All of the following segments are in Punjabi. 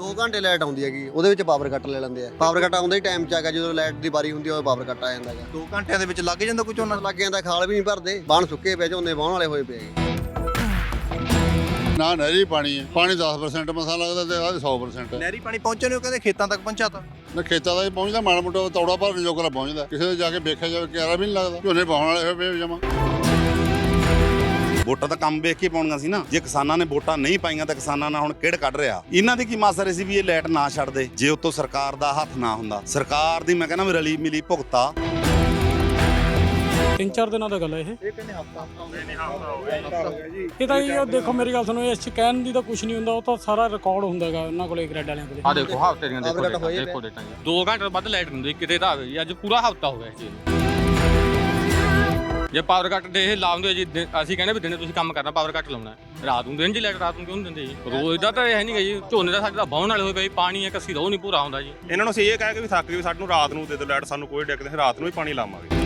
2 ਘੰਟੇ ਲਾਈਟ ਆਉਂਦੀ ਹੈਗੀ ਉਹਦੇ ਵਿੱਚ ਪਾਵਰ ਕੱਟ ਲੈ ਲੈਂਦੇ ਆ। ਪਾਵਰ ਕੱਟ ਆਉਂਦਾ ਹੀ ਟਾਈਮ ਚ ਹੈਗਾ ਜਦੋਂ ਲਾਈਟ ਦੀ ਵਾਰੀ ਹੁੰਦੀ ਆ ਉਹ ਪਾਵਰ ਕੱਟ ਆ ਜਾਂਦਾ ਹੈਗਾ। 2 ਘੰਟਿਆਂ ਦੇ ਵਿੱਚ ਲੱਗ ਜਾਂਦਾ ਕੋਈ ਝੋਨਾ? ਲੱਗ ਜਾਂਦਾ ਖਾਲ ਵੀ ਨਹੀਂ ਭਰਦੇ ਬਾਣ ਸੁੱਕੇ ਪਏ ਝੋਨੇ ਵਾਹਣ ਵਾਲੇ ਹੋਏ ਪਏ ਹੈਗੇ। ਨਾ ਨਹਿਰੀ ਪਾਣੀ ਹੈ ਪਾਣੀ 10% ਮਸਾ ਲੱਗਦਾ ਤੇ ਆਹ 100% ਹੈ। ਨਹਿਰੀ ਪਾਣੀ ਪਹੁੰਚੇ ਨੇ ਕਹਿੰਦੇ ਖੇਤਾਂ ਤੱਕ ਪਹੁੰਚਾਤਾ। ਨਾ ਖੇਤਾਂ ਦਾ ਹੀ ਪਹੁੰਚਦਾ ਮਾੜਾ ਮੋਟਾ ਤੌੜਾ ਭਰਨ ਜੋਗਰਾ ਪਹੁੰਚਦਾ ਕਿਸੇ ਦੇ ਜਾ ਕੇ ਵੇਖਿਆ ਜਾਵੇ ਕਿਆਰਾ ਵੀ ਨਹੀਂ ਲੱਗਦਾ ਝੋਨੇ ਪਾਉਣ ਵਾਲੇ ਹੋਏ ਪਏ ਜਮਾ। ਵੋਟਾਂ ਤਾਂ ਕੰਮ ਵੇਖ ਕੇ ਪਾਉਣੀਆਂ ਸੀ ਨਾ। ਜੇ ਕਿਸਾਨਾਂ ਨੇ ਵੋਟਾਂ ਨਹੀਂ ਪਾਈਆਂ ਤਾਂ ਕਿਸਾਨਾਂ ਨਾਲ ਹੁਣ ਕਿਹੜ ਕੱਢ ਰਿਹਾ? ਇਹਨਾਂ ਦੀ ਕੀ ਮਾਸਰ ਸੀ ਵੀ ਇਹ ਲਾਈਟ ਨਾ ਛੱਡ ਦੇ? ਜੇ ਉਤੋਂ ਸਰਕਾਰ ਦਾ ਹੱਥ ਨਾ ਹੁੰਦਾ। ਸਰਕਾਰ ਦੀ ਮੈਂ ਕਹਿੰਦਾ ਵੀ ਰਲੀ ਮਿਲੀ ਭੁਗਤਾ। ਤਿੰਨ ਚਾਰ ਦਿਨਾਂ ਦਾ ਗੱਲ ਹੈ ਇਹ। ਇਹ ਹਫਤਾ ਇਹ ਤਾਂ ਇਹ ਦੇਖੋ ਮੇਰੀ ਗੱਲ ਸੁਣੋ ਇਸ ਚ ਕਹਿਣ ਦੀ ਤਾਂ ਕੁਝ ਨਹੀਂ ਹੁੰਦਾ ਉਹ ਤਾਂ ਸਾਰਾ ਰਿਕਾਰਡ ਹੁੰਦਾ ਹੈਗਾ ਉਹਨਾਂ ਕੋਲੇ ਗ੍ਰੈਡ ਵਾਲਿਆਂ ਕੋਲੇ। ਆ ਦੇਖੋ ਹਫ਼ਤੇ ਦੀਆਂ ਦੇਖੋ ਦੇਖੋ ਡੇਟਾਂ ਜੀ। ਦੋ ਘੰਟੇ ਤੋਂ ਵੱਧ ਲਾਈਟ ਨਹੀਂ ਹੁੰਦੀ ਕਿਤੇ ਤਾਂ ਜੀ ਅੱਜ ਪੂਰਾ ਹਫਤਾ ਹੋ ਗਿਆ ਨੂੰ। ਜੇ ਪਾਵਰ ਕੱਟ ਦੇ ਇਹ ਲਾਉਂਦੇ ਜੀ ਦਿਨ- ਅਸੀਂ ਕਹਿੰਦੇ ਵੀ ਦਿਨੇ ਤੁਸੀਂ ਕੰਮ ਕਰਨਾ ਪਾਵਰ ਕੱਟ ਲਾਉਣਾ ਹੈ। ਰਾਤ ਨੂੰ ਦਿਨ ਜੀ ਲਾਈਟ ਰਾਤ ਨੂੰ ਕਿਉਂ ਨਹੀਂ ਦਿੰਦੇ ਜੀ? ਰੋਜ਼ ਦਾ ਤਾਂ ਇਹ ਨਹੀਂ ਗਾ ਜੀ ਝੋਨੇ ਦਾ ਸਾਡੇ ਤਾਂ ਬਾਹਣ ਵਾਲੇ ਹੋਏ ਪਏ ਪਾਣੀ ਹੈ ਕੱਸੀ ਦਾ ਉਹ ਨਹੀਂ ਪੂਰਾ ਹੁੰਦਾ ਜੀ। ਇਹਨਾਂ ਨੂੰ ਅਸੀਂ ਇਹ ਕਹਿ ਕੇ ਵੀ ਥੱਕ ਗਏ ਵੀ ਸਾਨੂੰ ਰਾਤ ਨੂੰ ਦੇ ਦਿਓ ਲਾਈਟ ਸਾਨੂੰ ਕੋਈ ਦਿੱਕਤ ਨਹੀਂ ਰਾਤ ਨੂੰ ਹੀ ਪਾਣੀ ਲਾਵਾਂਗੇ।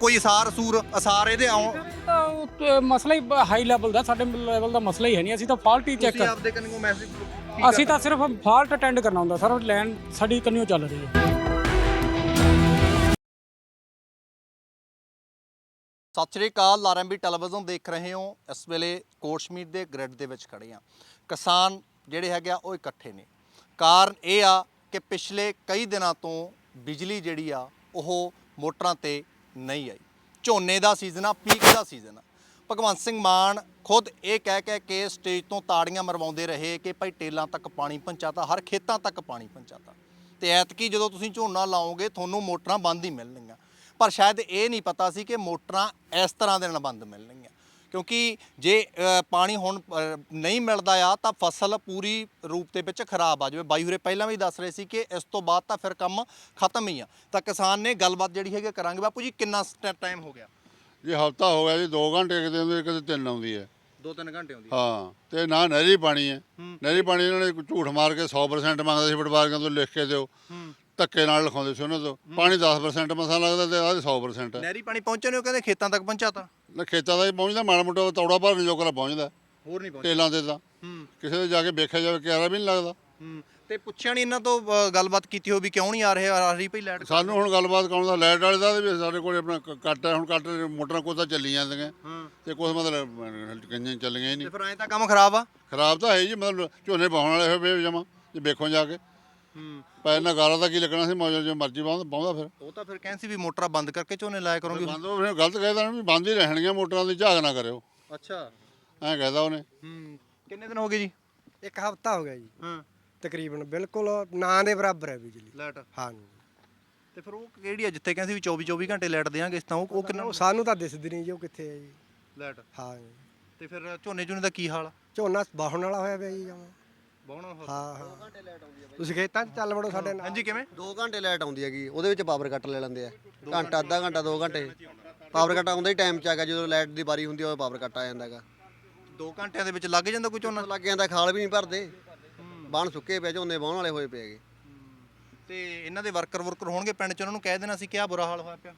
ਕੋਈ ਅਸਾਰ ਸੂਰ ਅਸਾਰ ਇਹਦੇ ਆਉਣ ਤਾਂ ਉਹ ਤੇ ਮਸਲਾ ਹੀ ਹਾਈ ਲੈਵਲ ਦਾ ਸਾਡੇ ਲੈਵਲ ਦਾ ਮਸਲਾ ਹੀ ਹੈ ਨਹੀਂ ਅਸੀਂ ਤਾਂ ਫਾਲਟ ਹੀ ਚੈੱਕ ਤੁਸੀਂ ਕਰ ਆਪਦੇ ਕੰਨੋਂ ਮੈਸੇਜ ਅਸੀਂ ਤਾਂ ਸਿਰਫ ਫਾਲਟ ਅਟੈਂਡ ਕਰਨਾ ਹੁੰਦਾ ਸਰ ਲਾਈਨ ਸਾਡੀ ਕੰਨਿਓ ਚੱਲ ਰਹੀ ਹੈ। ਸਤਿ ਸ਼੍ਰੀ ਅਕਾਲ ਆਰਐਮਬੀ ਟੈਲੀਵਿਜ਼ਨ ਦੇਖ ਰਹੇ ਹੋ। ਇਸ ਵੇਲੇ ਕੋਟਸ਼ਮੀਰ ਦੇ ਗ੍ਰਿਡ ਦੇ ਵਿੱਚ ਖੜੇ ਆ ਕਿਸਾਨ ਜਿਹੜੇ ਹੈਗੇ ਆ, ਉਹ ਇਕੱਠੇ ਨੇ। ਕਾਰਨ ਇਹ ਆ ਕਿ ਪਿਛਲੇ ਕਈ ਦਿਨਾਂ ਤੋਂ ਬਿਜਲੀ ਜਿਹੜੀ ਆ, ਉਹ ਮੋਟਰਾਂ ਤੇ ਨਹੀਂ ਆਈ। ਝੋਨੇ ਦਾ ਸੀਜ਼ਨ ਆ ਪੀਕ ਦਾ ਸੀਜ਼ਨ ਆ। ਭਗਵੰਤ ਸਿੰਘ ਮਾਨ ਖੁਦ ਇਹ ਕਹਿ ਕਹਿ ਕੇ ਸਟੇਜ ਤੋਂ ਤਾੜੀਆਂ ਮਰਵਾਉਂਦੇ ਰਹੇ ਕਿ ਭਾਈ ਟੇਲਾਂ ਤੱਕ ਪਾਣੀ ਪਹੁੰਚਾਤਾ, ਹਰ ਖੇਤਾਂ ਤੱਕ ਪਾਣੀ ਪਹੁੰਚਾਤਾ। ਤੇ ਐਤਕੀ ਜਦੋਂ ਤੁਸੀਂ ਝੋਨਾ ਲਾਓਗੇ, ਤੁਹਾਨੂੰ ਮੋਟਰਾਂ ਬੰਦ ਹੀ ਮਿਲਣਗੀਆਂ ਪਰ ਸ਼ਾਇਦ ਇਹ ਨਹੀਂ ਪਤਾ ਸੀ ਕਿ ਮੋਟਰਾਂ ਇਸ ਤਰ੍ਹਾਂ ਦੇ ਨਾਲ ਬੰਦ ਮਿਲਣਗੀਆਂ। ਕਿਉਂਕਿ ਜੇ ਪਾਣੀ ਹੁਣ ਨਹੀਂ ਮਿਲਦਾ ਆ ਤਾਂ ਫਸਲ ਪੂਰੀ ਰੂਪ ਦੇ ਵਿੱਚ ਖਰਾਬ ਆ। ਜਾਵੇ ਬਾਈ ਹੋਰੇ ਪਹਿਲਾਂ ਵੀ ਦੱਸ ਰਹੇ ਸੀ ਕਿ ਇਸ ਤੋਂ ਬਾਅਦ ਤਾਂ ਫਿਰ ਕੰਮ ਖਤਮ ਹੀ ਆ। ਤਾਂ ਕਿਸਾਨ ਨੇ ਗੱਲਬਾਤ ਜਿਹੜੀ ਹੈਗੀ ਕਰਾਂਗੇ। ਬਾਪੂ ਜੀ ਕਿੰਨਾ ਟਾਈਮ ਹੋ ਗਿਆ? ਜੀ ਹਫਤਾ ਹੋ ਗਿਆ ਜੀ 2 ਘੰਟੇ ਕਿਤੇ ਹੁੰਦੇ ਕਿਤੇ 3 ਆਉਂਦੀ ਹੈ। 2-3 ਘੰਟੇ ਹੁੰਦੀ ਹਾਂ। ਤੇ ਨਾ ਨਹਿਰੀ ਪਾਣੀ ਹੈ। ਨਹਿਰੀ ਪਾਣੀ ਇਹਨਾਂ ਨੇ ਝੂਠ ਮਾਰ ਕੇ 100% ਮੰਗਦੇ ਸੀ ਪਟਵਾਰੀਆਂ ਤੋਂ ਲਿਖ ਕੇ ਦਿਓ। ਧੱਕੇ ਨਾਲ ਲਿਖਾਉਂਦੇ ਸੀ ਉਹਨਾਂ ਤੋਂ। ਪਾਣੀ 10% ਮਸਾ ਲੱਗਦਾ ਤੇ ਆਹ 100% ਹੈ। ਨਹਿਰੀ ਪਾਣੀ ਪਹੁੰਚੇ ਨੇ ਉਹ ਕਹਿੰਦੇ ਖੇਤਾਂ ਤੱਕ ਪਹੁੰਚਾਤਾ ਨਾ ਖੇਤਾਂ ਦਾ ਹੀ ਪਹੁੰਚਦਾ ਮਾੜਾ ਮੋਟਾ ਤੌੜਾ ਭਰਨ ਜੋਗਰਾ ਪਹੁੰਚਦਾ। ਹੋਰ ਨਹੀਂ ਪਹੁੰਚੇ ਟੇਲਾਂ ਤੇ ਤਾਂ। ਹੂੰ। ਕਿਸੇ ਦੇ ਜਾ ਕੇ ਵੇਖਿਆ ਜਾਵੇ ਕਿਆਰਾ ਵੀ ਨਹੀਂ ਲੱਗਦਾ। ਹੂੰ। ਤੇ ਪੁੱਛਿਆ ਨਹੀਂ ਇਹਨਾਂ ਤੋਂ ਅ, ਗੱਲਬਾਤ ਕੀਤੀ ਹੋ ਵੀ ਕਿਉਂ ਨਹੀਂ ਆ ਰਹੇ ਆ ਰਹੀ ਭਈ ਲਾਈਟ ਸਾਨੂੰ ਹੁਣ ਗੱਲਬਾਤ ਕਰਾਉਣ ਦਾ? ਲਾਈਟ ਵਾਲੇ ਦਾ ਵੀ ਸਾਡੇ ਕੋਲ ਆਪਣਾ ਕ- ਕੱਟ ਹੈ ਹੁਣ ਕੱਟ ਮੋਟਰਾਂ ਕੋਲ ਤਾਂ ਚੱਲੀ ਜਾਂਦੀਆਂ। ਹਾਂ। ਤੇ ਕੁਝ ਮਤਲਬ ਅਹ, ਕਈਆਂ ਚੱਲੀਆਂ ਹੀ ਤੇ ਨਹੀਂ ਫਿਰ ਐਂ ਤਾਂ ਕੰਮ ਖਰਾਬ ਆ। ਖਰਾਬ ਤਾਂ ਹੈ ਜੀ ਮਤਲਬ ਝੋਨੇ ਪਾਉਣ ਵਾਲੇ ਹੋਏ ਜਮਾ ਜੇ ਵੇਖੋ ਜਾ ਕੇ। ਹੂੰ। ਪੈਰ ਨਾਲ ਗਾਲਾਂ ਦਾ ਕੀ ਲੱਗਣਾ ਸੀ? ਮੌਜਾ ਜੋ ਮਰਜ਼ੀ ਪਾਉਂਦਾ ਫਿਰ। ਉਹ ਤਾਂ ਫਿਰ ਕਹਿੰਦੇ ਸੀ ਵੀ ਮੋਟਰਾਂ ਬੰਦ ਕਰਕੇ ਝੋਨੇ ਲਾਇਆ ਕਰੋਗੇ। ਬੰਦ ਉਹ ਫਿਰ ਗਲਤ ਕਹਿਦਾ ਵੀ ਬੰਦ ਹੀ ਰਹਿਣਗੀਆਂ ਮੋਟਰਾਂ ਦੀ ਝਾਗ ਨਾ ਕਰਿਓ। ਅੱਛਾ। ਐਂ ਕਹਿਦਾ ਉਹਨੇ। ਹੂੰ ਕਿੰਨੇ ਦਿਨ ਹੋ ਗਏ ਜੀ? ਇੱਕ ਹਫਤਾ ਹੋ ਗਿਆ ਜੀ। ਹਾਂ। ਤਕਰੀਬਨ ਬਿਲਕੁਲ ਨਾਂ ਦੇ ਬਰਾਬਰ ਹੈ ਬਿਜਲੀ। ਲਾਈਟ। ਹਾਂ ਤੇ ਫਿਰ ਉਹ ਕਿਹੜੀ ਆ ਜਿੱਥੇ ਕਹਿੰਦੇ ਸੀ ਵੀ 24 24 ਘੰਟੇ ਲਾਈਟ ਦੇਾਂਗੇ ਇਸ ਤਾਂ ਉਹ ਉਹ ਕਿੰਨਾ ਸਾਨੂੰ ਤਾਂ ਦਿਸਦੀ ਨਹੀਂ ਜੀ ਉਹ ਕਿੱਥੇ ਹੈ ਜੀ। ਲਾਈਟ। ਹਾਂ। ਤੇ ਫਿਰ ਝੋਨੇ ਝੋਨੇ ਦਾ ਕੀ ਹਾਲ ਆ? ਝੋਨਾ ਬਾਹਣ ਵਾਲਾ ਹੋਇਆ ਪਿਆ ਜੀ ਜਮਾਂ। ਬਾਉਣਾ ਹਾਂ ਹਾਂ। ਤੁਸੀਂ ਖੇਤਾਂ 'ਚ ਚੱਲ ਵੜੋ ਸਾਡੇ ਨਾਲ। ਹਾਂਜੀ ਕਿਵੇਂ? 2 ਘੰਟੇ ਲਾਈਟ ਆਉਂਦੀ ਹੈਗੀ ਉਹਦੇ ਵਿੱਚ ਪਾਵਰ ਕੱਟ ਲੈ ਲੈਂਦੇ ਆ। ਘੰਟਾ ਅੱਧਾ ਘੰਟਾ 2 ਘੰਟੇ। ਪਾਵਰ ਕੱਟ ਆਉਂਦਾ ਹੀ ਟਾਈਮ ਚ ਹੈਗਾ ਜਦੋਂ ਲਾਈਟ ਦੀ ਵਾਰੀ ਹੁੰਦੀ ਆ ਉਹ ਪਾਵਰ ਕੱਟ ਆ ਜਾਂਦਾ ਹੈਗਾ। 2 ਘੰਟਿਆਂ ਦੇ ਵਿੱਚ ਲੱਗ ਜਾਂਦਾ ਕੋਈ ਝੋਨਾ? ਲੱਗ ਜਾਂਦਾ ਖਾਲ ਵੀ ਨਹੀਂ ਭਰਦੇ। ਬਾਣ ਸੁੱਕੇ ਪਏ ਝੋਨੇ ਵਾਹਣ ਵਾਲੇ ਹੋਏ ਪਏ ਹੈਗੇ। ਤੇ ਇਹਨਾਂ ਦੇ ਵਰਕਰ ਵਰਕਰ ਹੋਣਗੇ ਪਿੰਡ ਚ? ਉਹਨਾਂ ਨੂੰ ਕਹਿ ਦੇਣਾ ਸੀ ਕਿ ਆ ਬੁਰਾ ਹਾਲ ਹੋਇਆ ਪਿਆ?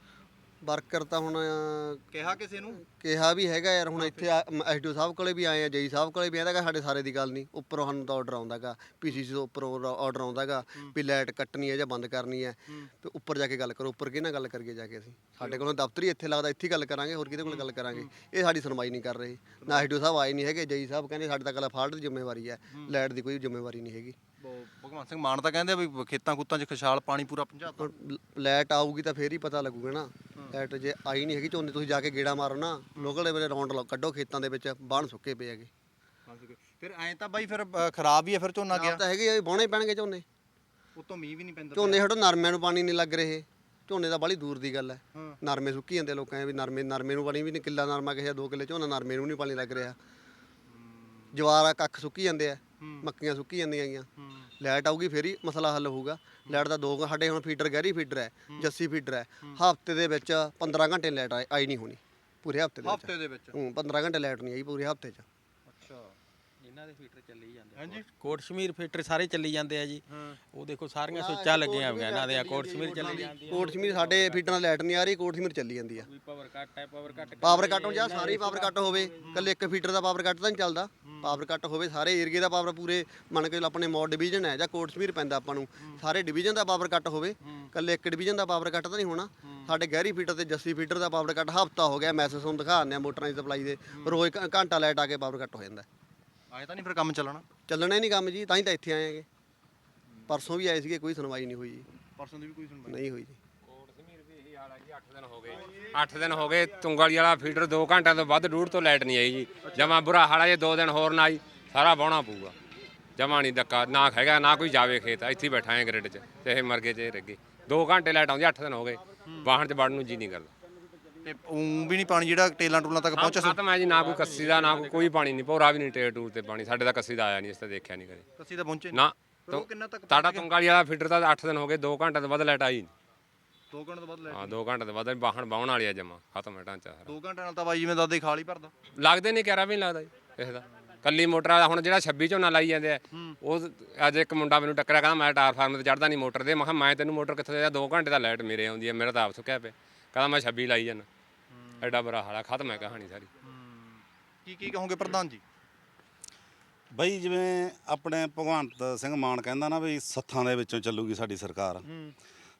ਵਰਕਰ ਤਾਂ ਹੁਣ ਅਹ, ਕਿਹਾ ਕਿਸੇ ਨੂੰ? ਕਿਹਾ ਵੀ ਹੈਗਾ ਯਾਰ ਹੁਣ ਇੱਥੇ ਐਸਡੀਓ ਸਾਹਿਬ ਕੋਲੇ ਵੀ ਆਏ ਆ ਜਈ ਸਾਹਿਬ ਕੋਲੇ ਵੀ ਆਂਦਾਗਾ ਸਾਡੇ ਸਾਰੇ ਦੀ ਗੱਲ ਨਹੀਂ। ਉੱਪਰੋਂ ਸਾਨੂੰ ਤਾਂ ਆਰਡਰ ਆਉਂਦਾਗਾ ਪੀਸੀਸੀ ਤੋਂ ਉੱਪਰੋਂ ਆਰਡਰ ਆਉਂਦਾਗਾ ਵੀ ਲਾਈਟ ਕੱਟਣੀ ਹੈ ਜਾਂ ਬੰਦ ਕਰਨੀ ਹੈ। ਤੇ ਉੱਪਰ ਜਾ ਕੇ ਗੱਲ ਕਰੋ ਉੱਪਰ ਕਿਹਨਾਂ ਗੱਲ ਕਰੀਏ ਜਾ ਕੇ ਅਸੀਂ? ਸਾਡੇ ਕੋਲੋਂ ਦਫ਼ਤਰ ਹੀ ਇੱਥੇ ਲੱਗਦਾ ਇੱਥੇ ਹੀ ਗੱਲ ਕਰਾਂਗੇ ਹੋਰ ਕਿਹਦੇ ਕੋਲ ਗੱਲ ਕਰਾਂਗੇ? ਇਹ ਸਾਡੀ ਸੁਣਵਾਈ ਨਹੀਂ ਕਰ ਰਹੇ। ਨਾ ਐਸਡੀਓ ਸਾਹਿਬ ਆਏ ਨਹੀਂ ਹੈਗੇ ਜਈ ਸਾਹਿਬ ਕਹਿੰਦੇ ਸਾਡੇ ਤਾਂ ਕੱਲਾ ਫਾਲਟ ਦੀ ਜ਼ਿੰਮੇਵਾਰੀ ਹੈ। ਲਾਈਟ ਦੀ ਕੋਈ ਜ਼ਿੰਮੇਵਾਰੀ ਨਹੀਂ ਹੈਗੀ। ਭਗਵੰਤ ਸਿੰਘ ਮਾਨ ਤਾਂ ਕਹਿੰਦੇ ਵੀ ਖੇਤਾਂ ਖੁੱਤਾਂ 'ਚ ਖੁਸ਼ਹਾਲ ਪਾਣੀ ਪੂਰਾ ਪਹੁੰਚਾਤਾ। ਹੁਣ ਲ- ਲਾਈਟ ਆਊਗੀ ਤਾਂ ਫੇਰ ਹੀ ਪਤਾ ਲੱਗੂਗਾ ਨਾ। ਲਾਈਟ ਜੇ ਆਈ ਨਹੀਂ ਹੈਗੀ ਝੋਨੇ ਤੁਸੀਂ ਜਾ ਕੇ ਗੇੜਾ ਮਾਰੋ ਨਾ। ਲੋਕਲ ਦੇ ਵੇਲੇ ਰੌਂਡ ਲਾਓ ਕੱਢੋ ਖੇਤਾਂ ਦੇ ਵਿੱਚ ਬਾਣ ਸੁੱਕੇ ਪਏ ਹੈਗੇ। ਫਿਰ ਐਂ ਤਾਂ ਬਾਈ ਫਿਰ ਖਰਾਬ ਹੀ ਆ ਫਿਰ ਝੋਨਾ ਗਿਆ ਤਾਂ ਹੈਗੇ ਆ, ਬਾਉਣੇ ਪੈਣਗੇ ਝੋਨੇ। ਉਤੋਂ ਮੀਂਹ ਵੀ ਨਹੀਂ ਪੈਂਦਾ ਝੋਨੇ ਹਟੋ ਨਰਮਿਆਂ ਨੂੰ ਪਾਣੀ ਨਹੀਂ ਲੱਗ ਰਹੇ ਝੋਨੇ ਤਾਂ ਬੜੀ ਦੂਰ ਦੀ ਗੱਲ ਹੈ ਹਾਂ। ਨਰਮੇ ਸੁੱਕੀ ਜਾਂਦੇ ਲੋਕਾਂ ਦੇ ਵੀ ਨਰਮੇ ਨਰਮੇ ਨੂੰ ਪਾਣੀ ਵੀ ਨਹੀਂ ਕਿੱਲਾ ਨਰਮਾ ਕਿਸੇ ਦਾ ਦੋ ਕਿੱਲੇ ਝੋਨਾ ਨਰਮੇ ਨੂੰ ਨਹੀਂ ਪਾਣੀ ਲੱਗ ਰਿਹਾ। ਜਵਾਰਾ ਕੱਖ ਸੁੱਕੀ ਜਾਂਦੇ ਆ। ਮੱਕੀਆਂ ਸੁੱਕੀ ਜਾਂਦੀਆਂ ਗੀਆਂ। ਲਾਈਟ ਆਊਗੀ ਫੇਰ ਹੀ ਮਸਲਾ ਹੱਲ ਹੋਊਗਾ। ਲਾਈਟ ਦਾ ਦੋ ਘ- ਸਾਡੇ ਹੁਣ ਫੀਡਰ ਗਹਿਰੀ ਫੀਡਰ ਹੈ ਜੱਸੀ ਫੀਡਰ ਹੈ। ਹਫ਼ਤੇ ਦੇ ਵਿੱਚ 15 ਘੰਟੇ ਲਾਈਟ ਆਈ ਨਹੀਂ ਹੋਣੀ। ਪੂਰੇ ਹਫ਼ਤੇ ਦੇ ਵਿੱਚ। ਹਫ਼ਤੇ ਦੇ ਵਿੱਚ। ਹੂੰ 15 ਘੰਟੇ ਲਾਈਟ ਨਹੀਂ ਆਈ ਪੂਰੇ ਹਫ਼ਤੇ 'ਚ। ਇਹਨਾਂ ਦੇ ਫੀਟਰ ਚੱਲੀ ਜਾਂਦੇ ਆ। ਹਾਂਜੀ। ਕੋਟ। ਸ਼ਮੀਰ ਫੀਟਰ ਸਾਰੇ ਚੱਲੀ ਜਾਂਦੇ ਆ ਜੀ। ਉਹ ਦੇਖੋ ਸਾਰੀਆਂ ਸੁੱਚਾਂ ਲੱਗੀਆਂ ਹੋਈਆਂ ਇਹਨਾਂ ਦੇ ਕੋਟ ਸ਼ਮੀਰ ਚੱਲੀ ਜਾਂਦੀ ਆ। ਕੋਟ ਸਮੀਰ ਸਾਡੇ ਫੀਟਰ ਨਾਲ ਲਾਈਟ ਨਹੀਂ ਆ ਰਹੀ ਕੋਟ ਚੱਲੀ ਜਾਂਦੀ ਆ। ਕੋਈ ਪਾਵਰ ਕੱਟ ਹੈ ਪਾਵਰ ਕੱਟ ਪਾਵਰ ਕੱਟ ਹੋ ਜਾ ਸਾਰੇ ਪਾਵਰ ਕੱਟ ਹੋਵੇ ਕੱਲੇ ਇੱਕ ਫੀਟਰ ਦਾ ਪਾਵਰ ਕੱਟ ਤਾਂ ਨਹੀਂ ਚੱਲਦਾ। ਪਾਵਰ ਕੱਟ ਹੋਵੇ ਸਾਰੇ ਏਰੀਏ ਦਾ ਪਾਵਰ ਪੂਰੇ ਮੰਨ ਕੇ ਚੱਲੋ ਆਪਣੇ ਮੋਡ ਡਿਵੀਜ਼ਨ ਹੈ ਜਾਂ ਕੋਟ ਪੈਂਦਾ ਆਪਾਂ ਨੂੰ ਸਾਰੇ ਡਿਵੀਜ਼ਨ ਦਾ ਪਾਵਰ ਕੱਟ ਹੋਵੇ ਕੱਲੇ ਇੱਕ ਡਿਵੀਜ਼ਨ ਦਾ ਪਾਵਰ ਕੱਟ ਤਾਂ ਨਹੀਂ ਹੋਣਾ। ਸਾਡੇ ਗਹਿਰੀ ਫੀਟਰ ਤੇ ਜੱਸੀ ਫੀਟਰ ਦਾ ਪਾਵਰ ਕੱਟ ਹਫਤਾ ਹੋ ਗਿਆ ਮੈਸੇਜ ਤੁਹਾਨੂੰ ਦਿਖਾ ਦਿੰਦੇ ਆ ਮੋਟਰਾਂ ਦੀ ਸਪਲਾਈ ਦੇ ਰੋਜ਼ ਘ- ਘੰਟਾ ਲਾਈਟ ਆ ਕੇ ਪਾਵਰ ਕੱਟ ਹੋ ਜਾਂਦਾ। ਆਏ ਤਾਂ ਨਹੀਂ ਫਿਰ ਕੰਮ ਚੱਲਣਾ? ਚੱਲਣਾ ਹੀ ਨਹੀਂ ਕੰਮ ਜੀ ਤਾਂ ਹੀ ਤਾਂ ਇੱਥੇ ਆਏ ਹੈਗੇ। ਪਰਸੋਂ ਵੀ ਆਏ ਸੀਗੇ ਕੋਈ ਸੁਣਵਾਈ ਨਹੀਂ ਹੋਈ ਜੀ। ਪਰਸੋਂ ਦੀ ਵੀ ਕੋਈ ਸੁਣਵਾਈ ਨਹੀਂ? ਹੋਈ ਜੀ। 8 ਦਿਨ ਹੋ ਗਏ। ਤੁੰਗਲੀ ਵਾਲਾ ਫੀਡਰ 2 ਘੰਟਿਆਂ ਤੋਂ ਵੱਧ ਡੂੜ ਤੋਂ ਲਾਈਟ ਨਹੀਂ ਆਈ ਜੀ। ਜਮਾ ਬੁਰਾ ਹਾਲ ਹੈ ਜੇ 2 ਦਿਨ ਹੋਰ ਨਾ ਆਈ ਸਾਰਾ ਬਾਉਣਾ ਪਊਗਾ। ਜਮਾ ਨਹੀਂ ਡੱਕਾ ਨਾ ਹੈਗਾ ਨਾ ਕੋਈ ਜਾਵੇ ਖੇਤ ਇੱਥੇ ਹੀ ਬੈਠਾ ਹੈ ਗ੍ਰਿਡ 'ਚ ਤੇ ਇਹ ਮਰ ਗਏ ਇਹ ਰਹਿ ਗਏ। 2 ਘੰਟੇ ਲਾਈਟ ਆਉਂਦੀ 8 ਦਿਨ ਹੋ ਗਏ। ਵਾਹਣ 'ਚ ਵੜਨ ਨੂੰ ਜੀ ਨਹੀਂ ਕਰਦਾ। ਤੇ ਉਂ ਵੀ ਨਹੀਂ ਪਾਣੀ ਜਿਹੜਾ ਟੇਲਾਂ ਟੂਲਾਂ ਤੱਕ ਪਹੁੰਚਿਆ ਸੀ? ਖਤਮ ਹੈ ਜੀ ਨਾ ਕੋਈ ਕੱਸੀ ਦਾ ਨਾ ਕੋਈ- ਕੋਈ ਪਾਣੀ ਨਹੀਂ ਭੋਰਾ ਵੀ ਨਹੀਂ ਟੇਰ ਟੂਰ ਤੇ ਪਾਣੀ ਸਾਡੇ ਤਾਂ ਕੱਸੀ ਦਾ ਆਇਆ ਨਹੀਂ ਇਸ ਤਾਂ ਦੇਖਿਆ ਨਹੀਂ ਕਦੇ। ਕੱਸੀ ਤਾਂ ਪਹੁੰਚੇ ਨਾ ਉਹ ਕਿੰਨਾ ਤੱਕ ਸਾਡਾ ਤੁੰਗਲੀ ਵਾਲਾ ਫੀਡਰ ਤਾਂ 8 ਦਿਨ ਹੋ ਗਏ 2 ਘੰਟੇ ਤੋਂ ਵੱਧ ਲਾਈਟ ਆਈ ਨਹੀਂ। 2 ਘੰਟੇ ਤੋਂ ਵੱਧ ਲੈ ਹਾਂ 2 ਘੰਟੇ ਤੋਂ ਵੱਧ ਵਾਹਣ ਬਾਉਣ ਵਾਲੀ ਆ ਜਮਾ ਖਤਮ ਹੈ ਢਾਂਚਾ ਸਾਰਾ। 2 ਘੰਟੇ ਨਾਲ ਤਾਂ ਬਾਈ ਜਿਵੇਂ ਦਾਦੇ ਖਾਲ ਭਰਦਾ। ਲੱਗਦੇ ਨਹੀਂ ਕਿਹੜਾ ਵੀ ਨਹੀਂ ਲੱਗਦਾ ਜੀ ਕਿਸੇ ਦਾ। ਕੱਲੀ ਮੋਟਰ ਵਾਲਾ ਹੁਣ ਜਿਹੜਾ 26 ਝੋਨਾ ਲਾਈ ਜਾਂਦੇ ਆ ਉਹ ਅੱਜ ਇੱਕ ਮੁੰਡਾ ਮੈਨੂੰ ਟੱਕਰਿਆ ਕਹਿੰਦਾ ਮੈਂ ਟਾਰ ਫਾਰਮ ਤੇ ਚੜਦਾ ਨਹੀਂ ਮੋਟਰ ਦੇ ਮੈਂ ਕਿਹਾ ਮੈਂ ਤੈਨੂੰ ਮੋਟਰ ਕਿੱਥੋਂ ਦੇ 2 ਘੰਟੇ ਦਾ ਲਾਈਟ ਮੇਰੇ ਆਉਂਦੀ ਹੈ ਮੇਰਾ ਤਾਂ ਆਪ ਸੁੱਕਿਆ ਪਿਆ। ਕਹਿੰਦਾ ਮੈਂ 26 ਲਾਈ ਜਾਂਦਾ। ਐਡਾ ਬੁਰਾ ਹਾਲਾ ਖਤਮ ਹੈ ਕਹਾਣੀ ਸਾਰੀ। ਕੀ ਕੀ ਕਹੋਗੇ ਪ੍ਰਧਾਨ ਜੀ? ਬਈ ਜਿਵੇਂ ਆਪਣੇ ਭਗਵੰਤ ਸਿੰਘ ਮਾਨ ਕਹਿੰਦਾ ਨਾ ਵੀ ਸੱਥਾਂ ਦੇ ਵਿੱਚੋਂ ਚੱਲੂਗੀ ਸਾਡੀ ਸਰਕਾਰ।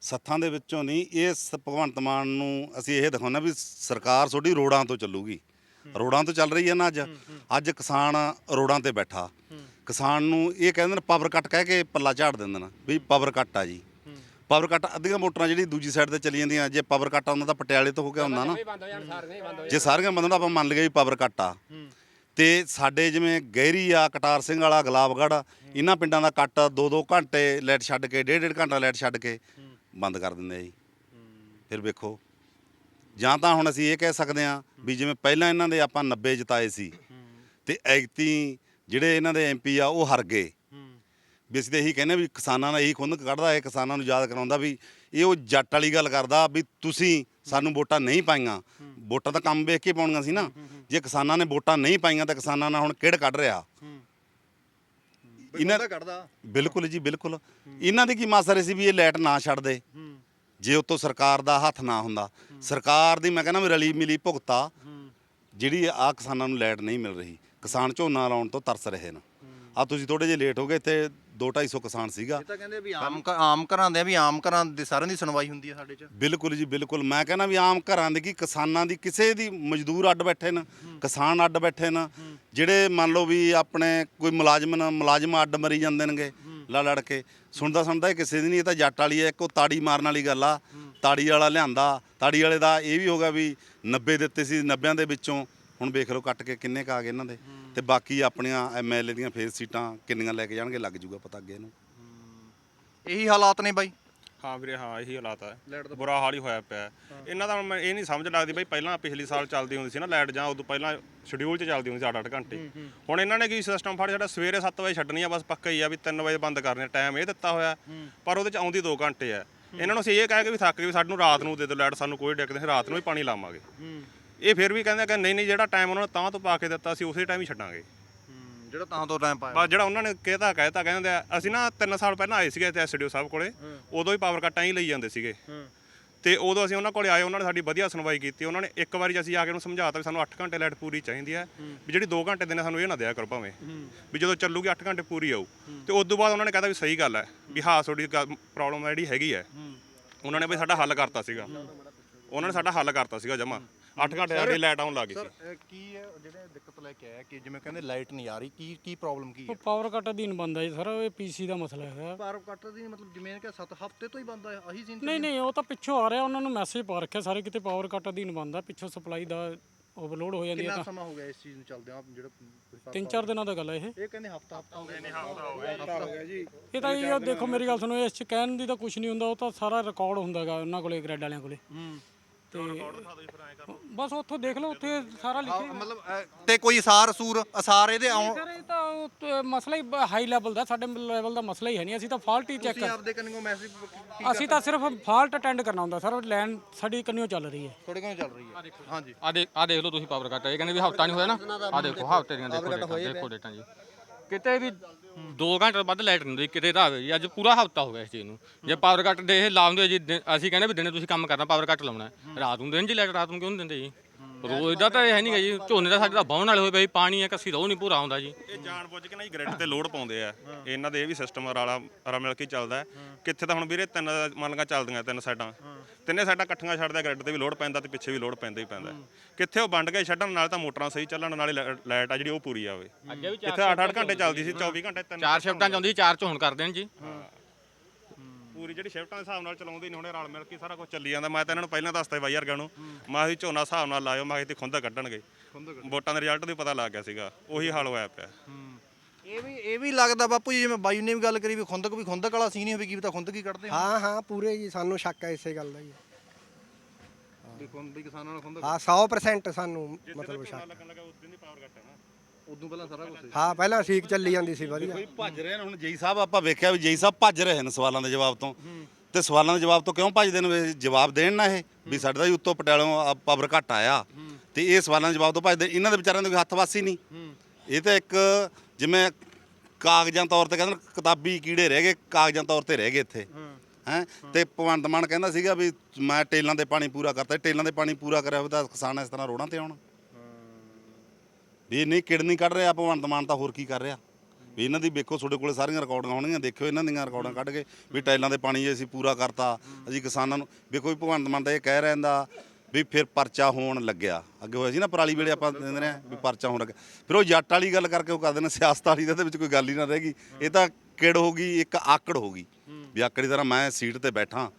ਸੱਥਾਂ ਦੇ ਵਿੱਚੋਂ ਨਹੀਂ ਇਹ ਸ- ਭਗਵੰਤ ਮਾਨ ਨੂੰ ਅਸੀਂ ਇਹ ਦਿਖਾਉਂਦੇ ਵੀ ਸਰਕਾਰ ਤੁਹਾਡੀ ਰੋਡਾਂ ਤੋਂ ਚੱਲੂਗੀ। ਰੋਡਾਂ ਤੋਂ ਚੱਲ ਰਹੀ ਹੈ ਨਾ ਅੱਜ। ਅੱਜ ਕਿਸਾਨ ਰੋਡਾਂ ਤੇ ਬੈਠਾ। ਕਿਸਾਨ ਨੂੰ ਇਹ ਕਹਿੰਦੇ ਨੇ ਪਾਵਰ ਕੱਟ ਕਹਿ ਕੇ ਪੱਲਾ ਝਾੜ ਦਿੰਦੇ ਨੇ ਵੀ ਪਾਵਰ ਕੱਟ ਆ ਜੀ। ਪਾਵਰ ਕੱਟ ਅੱਧੀਆਂ ਮੋਟਰਾਂ ਜਿਹੜੀ ਦੂਜੀ ਸਾਈਡ ਤੇ ਚੱਲੀ ਜਾਂਦੀਆਂ ਜੇ ਪਾਵਰ ਕੱਟ ਆਉਂਦਾ ਤਾਂ ਪਟਿਆਲੇ ਤੋਂ ਹੋ ਕੇ ਆਉਂਦਾ ਨਾ। ਜੇ ਸਾਰੀਆਂ ਬੰਦਨ ਆਪਾਂ ਮੰਨ ਲਈਏ ਵੀ ਪਾਵਰ ਕੱਟ ਆ। ਤੇ ਸਾਡੇ ਜਿਵੇਂ ਗਹਿਰੀ ਆ ਕਟਾਰ ਸਿੰਘ ਵਾਲਾ ਗੁਲਾਬਗੜ੍ਹ ਇਹਨਾਂ ਪਿੰਡਾਂ ਦਾ ਕੱਟ 2-2 ਘੰਟੇ ਲਾਈਟ ਛੱਡ ਕੇ ਡੇਢ ਡੇਢ ਘੰਟਾ ਲਾਈਟ ਛੱਡ ਕੇ ਬੰਦ ਕਰ ਦਿੰਦੇ ਆ ਜੀ। ਫਿਰ ਵੇਖੋ। ਜਾਂ ਤਾਂ ਹੁਣ ਅਸੀਂ ਇਹ ਕਹਿ ਸਕਦੇ ਆ ਵੀ ਜਿਵੇਂ ਪਹਿਲਾਂ ਇਹਨਾਂ ਦੇ ਆਪਾਂ 90 ਜਿਤਾਏ ਸੀ ਤੇ ਐਗਤੀ ਜਿਹੜੇ ਇਹਨਾਂ ਦੇ ਐਮਪੀ ਆ ਉਹ ਹਾਰ ਗਏ। ਵੀ ਅਸੀਂ ਤਾਂ ਇਹੀ ਕਹਿੰਦੇ ਵੀ ਕਿਸਾਨਾਂ ਦਾ ਇਹੀ ਖੁੰਦਕ ਕੱਢਦਾ ਹੈ ਕਿਸਾਨਾਂ ਨੂੰ ਯਾਦ ਕਰਾਉਂਦਾ ਵੀ ਇਹ ਉਹ ਜੱਟ ਵਾਲੀ ਗੱਲ ਕਰਦਾ ਵੀ ਤੁਸੀਂ ਸਾਨੂੰ ਵੋਟਾਂ ਨਹੀਂ ਪਾਈਆਂ। ਵੋਟਾਂ ਤਾਂ ਕੰਮ ਵੇਖ ਕੇ ਪਾਉਣੀਆਂ ਸੀ ਨਾ। ਜੇ ਕਿਸਾਨਾਂ ਨੇ ਵੋਟਾਂ ਨਹੀਂ ਪਾਈਆਂ ਤਾਂ ਕਿਸਾਨਾਂ ਨਾਲ ਹੁਣ ਕਿਹੜ ਕੱਢ ਰਿਹਾ? ਇਹਨਾਂ ਦਾ ਕੱਢਦਾ। ਬਿਲਕੁਲ ਜੀ ਬਿਲਕੁਲ। ਇਹਨਾਂ ਦੀ ਕੀ ਮਾਸਰ ਸੀ ਵੀ ਇਹ ਲਾਈਟ ਨਾ ਛੱਡਦੇ ਜੇ ਉਤੋਂ ਸਰਕਾਰ ਦਾ ਹੱਥ ਨਾ ਹੁੰਦਾ। ਸਰਕਾਰ ਦੀ ਮੈਂ ਕਹਿੰਦਾ ਵੀ ਰਲੀ ਮਿਲੀ ਭੁਗਤਾ। ਜਿਹੜੀ ਆ ਕਿਸਾਨਾਂ ਨੂੰ ਲਾਈਟ ਨਹੀਂ ਮਿਲ ਰਹੀ। ਕਿਸਾਨ ਝੋਨਾ ਲਾਉਣ ਤੋਂ ਤਰਸ ਰਹੇ ਨੇ। ਆ ਤੁਸੀਂ ਥੋੜੇ ਜਿਹਾ ਲੇਟ ਹੋ ਗਏ ਇੱਥੇ 2-250 ਕਿਸਾਨ ਸੀਗਾ। ਇਹ ਤਾਂ ਕਹਿੰਦੇ ਵੀ ਆਮ ਘ- ਆਮ ਘਰਾਂ ਦੇ ਆ ਵੀ ਆਮ ਘਰਾਂ ਦੇ ਸਾਰਿਆਂ ਦੀ ਸੁਣਵਾਈ ਹੁੰਦੀ ਹੈ ਸਾਡੇ 'ਚ। ਬਿਲਕੁਲ ਜੀ ਬਿਲਕੁਲ। ਮੈਂ ਕਹਿੰਦਾ ਵੀ ਆਮ ਘਰਾਂ ਦੇ ਕੀ ਕਿਸਾਨਾਂ ਦੀ ਕਿਸੇ ਦੀ ਮਜ਼ਦੂਰ ਅੱਡ ਬੈਠੇ ਨੇ ਕਿਸਾਨ ਅੱਡ ਬੈਠੇ ਨੇ ਜਿਹੜੇ ਮੰਨ ਲਓ ਵੀ ਆਪਣੇ ਕੋਈ ਮੁਲਾਜ਼ਮ ਨੇ ਮੁਲਾਜ਼ਮ ਅੱਡ ਮਰੀ ਜਾਂਦੇ ਨੇਗੇ ਲੜ ਲੜ ਕੇ ਸੁਣਦਾ ਸੁਣਦਾ ਇਹ ਕਿਸੇ ਦੀ ਨਹੀਂ ਇਹ ਤਾਂ ਜੱਟ ਵਾਲੀ ਹੈ ਇੱਕੋ ਤਾੜੀ ਮਾਰਨ ਵਾਲੀ ਗੱਲ ਆ। ਤਾੜੀ ਵਾਲਾ ਲਿਆਂਦਾ ਤਾੜੀ ਵਾਲੇ ਦਾ ਇਹ ਵੀ ਹੋਗਾ ਵੀ 90 ਦਿੱਤੇ ਸੀ 90 ਦੇ ਵਿੱਚੋਂ। ਹੁਣ ਵੇਖ ਲਓ ਕੱਟ ਕੇ ਕਿੰਨੇ ਕ ਆ ਗਏ ਇਹਨਾਂ ਦੇ। ਤੇ ਬਾਕੀ ਆਪਣੀਆਂ ਐਮਐਲਏ ਦੀਆਂ ਫੇਸ ਸੀਟਾਂ ਕਿੰਨੀਆਂ ਲੈ ਕੇ ਜਾਣਗੇ ਲੱਗ ਜੂਗਾ ਪਤਾ ਅੱਗੇ ਇਹਨੂੰ ਇਹੀ ਹਾਲਾਤ ਨੇ ਬਾਈ। ਹਾਂ ਵੀਰੇ ਹਾਂ ਇਹੀ ਹਾਲਾਤ ਹੈ ਲਾਈਟ ਦਾ ਬੁਰਾ ਹਾਲ ਹੀ ਹੋਇਆ ਪਿਆ। ਹੈ। ਇਹਨਾਂ ਦਾ ਹੁਣ ਮੈਂ ਇਹ ਨਹੀਂ ਸਮਝ ਲੱਗਦੀ ਬਈ ਪਹਿਲਾਂ ਪਿਛਲੇ ਸਾਲ ਚੱਲਦੀ ਹੁੰਦੀ ਸੀ ਨਾ ਲਾਈਟ ਜਾਂ ਉਦੋਂ ਪਹਿਲਾਂ ਸ਼ਡਿਊਲ 'ਚ ਚੱਲਦੀ ਹੁੰਦੀ ਸੀ 8-8 ਘੰਟੇ। ਹੁਣ ਇਹਨਾਂ ਨੇ ਕੀ ਸਿਸਟਮ ਫੜ ਛੱਡਿਆ? ਸਵੇਰੇ 7 ਵਜੇ ਛੱਡਣੀ ਆ ਬਸ ਪੱਕਾ ਹੀ ਆ ਵੀ 3 ਵਜੇ ਬੰਦ ਕਰਨੀ ਟਾਈਮ ਇਹ ਦਿੱਤਾ ਹੋਇਆ। ਪਰ ਉਹਦੇ 'ਚ ਆਉਂਦੀ 2 ਘੰਟੇ ਆ। ਇਹਨਾਂ ਨੂੰ ਅਸੀਂ ਇਹ ਕਹਿ ਕੇ ਵੀ ਥੱਕ ਗਏ ਵੀ ਸਾਨੂੰ ਰਾਤ ਨੂੰ ਦੇ ਦਿਓ ਲਾਈਟ ਸਾਨੂੰ ਕੋਈ ਦਿੱਕਤ ਨਹੀਂ ਰਾਤ ਨੂੰ ਹੀ ਪਾਣੀ ਲਾਵਾਂਗੇ। ਇਹ ਫਿਰ ਵੀ ਕਹਿੰਦੇ ਕਿ ਨਹੀਂ ਨਹੀਂ ਜਿਹੜਾ ਟਾਈਮ ਉਹਨਾਂ ਨੇ ਤਾਂ ਤੋਂ ਪਾ ਕੇ ਦਿੱਤਾ ਸੀ ਉਸੇ ਟਾਈਮ ਹੀ ਛੱਡਾਂਗੇ। ਜਿਹੜਾ ਤਾਂ ਤੋਂ ਟਾਈਮ ਪਾਇਆ। ਬਸ ਜਿਹੜਾ ਉਹਨਾਂ ਨੇ ਕਹਿਤਾ ਕਹਿਤਾ ਕਹਿੰਦੇ ਆ ਅਸੀਂ ਨਾ 3 ਸਾਲ ਪਹਿਲਾਂ ਆਏ ਸੀਗੇ ਤੇ ਐਸਡੀਓ ਸਾਹਿਬ ਕੋਲੇ ਉਦੋਂ ਹੀ ਪਾਵਰ ਕੱਟਾਂ ਹੀ ਲਈ ਜਾਂਦੇ ਸੀਗੇ। ਤੇ ਉਦੋਂ ਅਸੀਂ ਉਹਨਾਂ ਕੋਲੇ ਆਏ ਉਹਨਾਂ ਨੇ ਸਾਡੀ ਵਧੀਆ ਸੁਣਵਾਈ ਕੀਤੀ ਉਹਨਾਂ ਨੇ ਇੱਕ ਵਾਰੀ ਅਸੀਂ ਆ ਕੇ ਉਹਨੂੰ ਸਮਝਾਤਾ ਵੀ ਸਾਨੂੰ 8 ਘੰਟੇ ਲਾਈਟ ਪੂਰੀ ਚਾਹੀਦੀ ਹੈ ਵੀ ਜਿਹੜੀ 2 ਘੰਟੇ ਦਿਨੇ ਸਾਨੂੰ ਇਹ ਨਾ ਦਿਆ ਕਰੋ ਭਾਵੇਂ ਵੀ ਜਦੋਂ ਚੱਲੂਗੀ 8 ਘੰਟੇ ਪੂਰੀ ਆਊ। ਤੇ ਉਸ ਤੋਂ ਬਾਅਦ ਉਹਨਾਂ ਨੇ ਕਹਿਤਾ ਵੀ ਸਹੀ ਗੱਲ ਹੈ ਵੀ ਹਾਂ ਤੁਹਾਡੀ ਪ੍ਰੋਬਲਮ ਜਿਹੜੀ ਹੈਗੀ ਹੈ। ਉਹਨਾਂ ਨੇ ਵੀ ਸਾਡਾ ਹੱਲ ਕਰਤਾ ਸੀਗਾ। ਉਹਨਾਂ ਨੇ ਸਾਡਾ ਹੱਲ ਕਰਤਾ ਸੀਗਾ ਜਮਾ। 8 ਘੰਟੇ ਸਾਡੀ ਲਾਈਟ ਆਉਣ ਲੱਗ ਸੀ ਸਰ ਕੀ ਹੈ ਜਿਹੜੇ ਦਿੱਕਤ ਲੈ ਕੇ ਆਇਆ ਕਿ ਜਿਵੇਂ ਕਹਿੰਦੇ ਲਾਈਟ ਨਹੀਂ ਆ ਰਹੀ ਕੀ ਕੀ ਪ੍ਰੋਬਲਮ ਕੀ ਹੈ? ਪਾਵਰ ਕੱਟ ਅਧੀਨ ਬੰਦਾ ਜੀ ਸਰ ਇਹ ਪੀਸੀ ਦਾ ਮਸਲਾ ਹੈਗਾ। ਪਾਵਰ ਕੱਟ ਦੀ ਮਤਲਬ ਜਿਵੇਂ ਕਿ 7 ਹਫ਼ਤੇ ਤੋਂ ਹੀ ਬੰਦ ਆ ਆਹੀ ਸੀਨ ਨਹੀਂ ਨਹੀਂ ਉਹ ਤਾਂ ਪਿੱਛੋਂ ਆ ਰਿਹਾ ਉਹਨਾਂ ਨੂੰ ਮੈਸੇਜ ਪਾ ਰੱਖਿਆ ਸਾਰੇ ਕਿਤੇ ਪਾਵਰ ਕੱਟ ਅਧੀਨ ਬੰਦਾ ਪਿੱਛੋਂ ਸਪਲਾਈ ਦਾ ਓਵਰਲੋਡ ਹੋ ਜਾਂਦੀ ਹੈ ਕਿੰਨਾ ਤਾਂ। ਸਮਾਂ ਹੋ ਗਿਆ ਇਸ ਚੀਜ਼ ਨੂੰ ਚੱਲਦੇ ਆ ਜਿਹੜਾ ਤਿੰਨ ਚਾਰ ਦਿਨਾਂ ਦਾ ਗੱਲ ਹੈ ਇਹ। ਇਹ ਕਹਿੰਦੇ ਹਫਤਾ ਹਫਤਾ ਹੋ ਗਿਆ। ਇਹ ਤਾਂ ਇਹ ਦੇਖੋ ਮੇਰੀ ਗੱਲ ਸੁਣੋ ਇਸ ਚ ਕਹਿਣ ਦੀ ਤਾਂ ਕੁਝ ਨਹੀਂ ਹੁੰਦਾ ਉਹ ਤਾਂ ਸਾਰਾ ਰਿਕਾਰਡ ਹੁੰਦਾਗਾ ਉਹਨਾਂ ਕੋਲੇ ਗ੍ਰੈਡ ਵਾਲਿਆਂ ਕੋਲੇ। ਤੇ ਬਸ ਉੱਥੋਂ ਦੇਖ ਲਓ ਉੱਥੇ ਸਾਰਾ ਲਿਖਿਆ ਮਤਲਬ ਅਹ, ਤੇ ਕੋਈ ਅਸਾਰ ਸੂਰ ਅਸਾਰ ਇਹਦੇ ਆਉਣ ਸਰ ਇਹ ਤਾਂ ਮਸਲਾ ਹੀ ਹਾਈ ਲੈਵਲ ਦਾ ਸਾਡੇ ਲੈਵਲ ਦਾ ਮਸਲਾ ਹੀ ਹੈ ਨਹੀਂ। ਅਸੀਂ ਤਾਂ ਫਾਲਟ ਹੀ ਚੈੱਕ ਤੁਸੀਂ ਕਰ ਆਪਦੇ ਕੰਨਿਓ ਮੈਸੇਜ ਅਸੀਂ ਤਾਂ ਸਿਰਫ ਫਾਲਟ ਅਟੈਂਡ ਕਰਨਾ ਹੁੰਦਾ ਸਰ ਲਾਈਨ ਸਾਡੀ ਕੰਨਿਓ ਚੱਲ ਰਹੀ ਹੈ। ਤੁਹਾਡੇ ਕੋਲ ਚੱਲ ਰਹੀ ਹੈ। ਹਾਂਜੀ। ਆ ਦੇਖ ਆ ਦੇਖ ਲਓ ਤੁਸੀਂ ਪਾਵਰ ਕੱਟ ਇਹ ਕਹਿੰਦੇ ਵੀ ਹਫਤਾ ਨਹੀਂ ਹੋਇਆ ਨਾ। ਆ ਦੇਖੋ ਹਫ਼ਤੇ ਦੀਆਂ ਦੇਖੋ ਡੇਟਾਂ ਦੇਖੋ ਡੇਟਾਂ ਜੀ। ਕਿਤੇ ਵੀ 2 ਘੰਟੇ ਤੋਂ ਵੱਧ ਲਾਈਟ ਨਹੀਂ ਹੁੰਦੀ, ਕਿਤੇ ਤਾਂ ਆਵੇ ਜੀ ਅੱਜ ਪੂਰਾ ਹਫਤਾ ਹੋ ਗਿਆ ਇਸ ਚੀਜ਼ ਨੂੰ। ਜੇ ਪਾਵਰ ਕੱਟ ਦੇ ਇਹ ਲਾਉਂਦੇ ਜੀ, ਦਿਨ- ਅਸੀਂ ਕਹਿੰਦੇ ਵੀ ਦਿਨੇ ਤੁਸੀਂ ਕੰਮ ਕਰਨਾ ਪਾਵਰ ਕੱਟ ਲਾਉਣਾ। ਹੈ। ਰਾਤ ਨੂੰ ਦਿਨ ਜੀ ਲਾਈਟ, ਰਾਤ ਨੂੰ ਕਿਉਂ ਨਹੀਂ ਦਿੰਦੇ ਜੀ? ਰੋਜ਼ ਦਾ ਤਾਂ ਇਹ ਹੈ ਨਹੀਂ ਗਾ ਜੀ ਝੋਨੇ ਦਾ ਸਾਡੇ ਤਾਂ ਬਾਹਣ ਵਾਲੇ ਹੋਏ ਪਏ ਪਾਣੀ ਹੈ ਕੱਸੀ ਉਹ ਨਹੀਂ ਪੂਰਾ ਹੁੰਦਾ ਜੀ। ਇਹ ਜਾਣ ਬੁੱਝ ਕੇ ਨਾ ਜੀ ਗ੍ਰਿਡ ਤੇ ਲੋਡ ਪਾਉਂਦੇ ਆ। ਇਹਨਾਂ ਦੇ ਇਹ ਵੀ ਸਿਸਟਮ ਰਾਲਾ ਰਾ ਮਿਲ ਕੇ ਹੀ ਚੱਲਦਾ। ਹੈ। ਕਿੱਥੇ ਤਾਂ ਹੁਣ ਵੀਰੇ ਤਿੰਨ ਮੰਨ ਗਾ ਚੱਲਦੀਆਂ ਤਿੰਨ ਸਾਈਡਾਂ। ਤਿੰਨੇ ਸਾਈਡਾਂ ਇਕੱਠੀਆਂ ਛੱਡਦਾ ਗ੍ਰਿਡ ਤੇ ਵੀ ਲੋਡ ਪੈਂਦਾ ਤੇ ਪਿੱਛੇ ਵੀ ਲੋਡ ਪੈਂਦਾ ਹੀ ਪੈਂਦਾ। ਕਿੱਥੇ ਉਹ ਵੰਡ ਕੇ ਛੱਡਣ ਨਾਲ ਤਾਂ ਮੋਟਰਾਂ ਸਹੀ ਚੱਲਣ ਨਾਲੇ ਲਾਈਟ ਆ ਜਿਹੜੀ ਉਹ ਪੂਰੀ ਆਵੇ। ਅੱਗੇ ਵੀ ਕਿੱਥੇ 8-8 ਘੰਟੇ ਚੱਲਦੀ ਸੀ 24 ਘੰਟੇ ਤਿੰਨ ਚਾਰ ਸ਼ਿਫਟਾਂ ਚਾਹੁੰਦੀ ਚਾਰ ਚ ਹੁਣ ਕਰ ਦੇਣ ਜੀ। ਪੂਰੀ ਜਿਹੜੀ ਸ਼ਿਫਟਾਂ ਦੇ ਹਿਸਾਬ ਨਾਲ ਚਲਾਉਂਦੇ ਨੇ ਹੁਣੇ ਰਲ ਮਿਲ ਕੇ ਸਾਰਾ ਕੁਝ ਚੱਲੀ ਜਾਂਦਾ। ਮੈਂ ਤਾਂ ਇਹਨਾਂ ਨੂੰ ਪਹਿਲਾਂ ਦੱਸਤਾ ਬਾਈ ਵਰਗਿਆਂ ਨੂੰ ਮੈਂ ਅਸੀਂ ਝੋਨਾ ਹਿਸਾਬ ਨਾਲ ਲਾਇਓ ਮੈਂ ਤੇ ਖੁੰਦਾ ਕੱਢਣਗੇ। ਵੋਟਾਂ ਦੇ ਰਿਜ਼ਲਟ ਦੀ ਪਤਾ ਲੱਗ ਗਿਆ ਸੀਗਾ ਉਹੀ ਹਾਲ ਹੋਇਆ ਪਿਆ। ਇਹ ਵੀ ਇਹ ਵੀ ਲੱਗਦਾ ਬਾਪੂ ਜੀ ਜਿਵੇਂ ਬਾਈ ਨੇ ਵੀ ਗੱਲ ਕਰੀ ਵੀ ਖੁੰਦਕ ਵੀ ਖੁੰਦਕ ਵਾਲਾ ਸੀਨ ਹੀ ਹੋਵੇ ਕੀ ਪਤਾ ਖੁੰਦਕ ਹੀ ਕੱਢਦੇ। ਹਾਂ ਹਾਂ ਪੂਰੇ ਜੀ ਸਾਨੂੰ ਸ਼ੱਕ ਹੈ ਇਸੇ ਗੱਲ ਦਾ ਜੀ ਵੀ ਖੁੰਦ ਵੀ ਕਿਸਾਨਾਂ ਨਾਲ ਖੁੰਦਕ ਹਾਂ 100% ਸਾਨੂੰ ਮਤਲਬ ਸ਼ੱਕ ਲੱਗਣ ਲੱਗਾ ਉਸ ਦਿਨ ਦੀ ਪਾਵਰ ਕੱਟ ਹੈ ਨਾ। ਉਦੋਂ ਪਹਿਲਾਂ ਸਾਰਾ ਕੁਝ ਹਾਂ ਪਹਿਲਾਂ ਠੀਕ ਚੱਲੀ ਜਾਂਦੀ ਸੀ ਵਧੀਆ। ਕੋਈ ਭੱਜ ਰਹੇ ਨੇ ਹੁਣ ਜੇਈ ਸਾਹਿਬ ਆਪਾਂ ਵੇਖਿਆ ਵੀ ਜੇਈ ਸਾਹਿਬ ਭੱਜ ਰਹੇ ਨੇ ਸਵਾਲਾਂ ਦੇ ਜਵਾਬ ਤੋਂ। ਤੇ ਸਵਾਲਾਂ ਦੇ ਜਵਾਬ ਤੋਂ ਕਿਉਂ ਭੱਜਦੇ ਨੇ? ਵੀ ਜਵਾਬ ਦੇਣ ਨਾ ਇਹ ਵੀ ਸਾਡੇ ਦਾ ਹੀ ਉੱਤੋਂ ਪਟਿਆਲੋਂ ਪਾਵਰ ਘੱਟ ਆਇਆ। ਤੇ ਇਹ ਸਵਾਲਾਂ ਦੇ ਜਵਾਬ ਤੋਂ ਭੱਜਦੇ ਇਹਨਾਂ ਦੇ ਵਿਚਾਰਿਆਂ ਦੇ ਕੋਈ ਹੱਥ ਵਾਸੀ ਨਹੀਂ। ਇਹ ਤਾਂ ਇੱਕ ਜਿਵੇਂ ਕਾਗਜ਼ਾਂ ਤੌਰ ਤੇ ਕਹਿੰਦੇ ਨੇ ਕਿਤਾਬੀ ਕੀੜੇ ਰਹਿ ਗਏ ਕਾਗਜ਼ਾਂ ਤੌਰ ਤੇ ਰਹਿ ਗਏ ਇੱਥੇ। ਹੈ। ਤੇ ਭਗਵੰਤ ਮਾਨ ਕਹਿੰਦਾ ਸੀਗਾ ਵੀ ਮੈਂ ਟੇਲਾਂ ਦੇ ਪਾਣੀ ਪੂਰਾ ਕਰਤਾ ਟੇਲਾਂ ਦੇ ਪਾਣੀ ਪੂਰਾ ਕਰਿਆ ਹੋਵੇ ਤਾਂ ਕਿਸਾਨ ਇਸ ਤਰ੍ਹਾਂ ਰੋੜਾਂ ਤੇ ਆਉਣ। ਵੀ ਇਹ ਨਹੀਂ ਕਿੜ ਨਹੀਂ ਕੱਢ ਰਿਹਾ ਭਗਵੰਤ ਮਾਨ ਤਾਂ ਹੋਰ ਕੀ ਕਰ ਰਿਹਾ? ਵੀ ਇਹਨਾਂ ਦੀ ਵੇਖੋ, ਤੁਹਾਡੇ ਕੋਲੇ ਸਾਰੀਆਂ ਰਿਕਾਰਡਿੰਗਾਂ ਹੋਣਗੀਆਂ, ਦੇਖਿਓ ਇਹਨਾਂ ਦੀਆਂ ਰਿਕਾਰਡਾਂ ਕੱਢ ਕੇ ਵੀ ਟਾਈਲਾਂ ਦੇ ਪਾਣੀ ਜੇ ਅਸੀਂ ਪੂਰਾ ਕਰਤਾ, ਅਸੀਂ ਕਿਸਾਨਾਂ ਨੂੰ, ਵੇਖੋ ਵੀ ਭਗਵੰਤ ਮਾਨ ਤਾਂ ਇਹ ਕਹਿ ਰਹਿੰਦਾ ਵੀ ਫਿਰ ਪਰਚਾ ਹੋਣ ਲੱਗਿਆ। ਅੱਗੇ ਹੋਇਆ ਸੀ ਨਾ ਪਰਾਲੀ ਵੇਲੇ ਆਪਾਂ ਦਿੰਦੇ ਨੇ ਵੀ ਪਰਚਾ ਹੋਣ ਲੱਗਿਆ। ਫਿਰ ਉਹ ਜੱਟ ਵਾਲੀ ਗੱਲ ਕਰਕੇ ਉਹ ਕਰਦੇ ਨੇ, ਸਿਆਸਤ ਵਾਲੀ ਦਾ ਇਹਦੇ ਵਿੱਚ ਕੋਈ ਗੱਲ ਹੀ ਨਾ ਰਹਿ ਗਈ। ਇਹ ਤਾਂ ਕਿੜ ਹੋ ਗਈ, ਇੱਕ ਆਕੜ ਹੋ ਗਈ। ਵੀ ਆਕੜੀ ਤਰ੍ਹਾਂ ਮੈਂ ਸੀਟ ਤੇ ਬੈਠਾ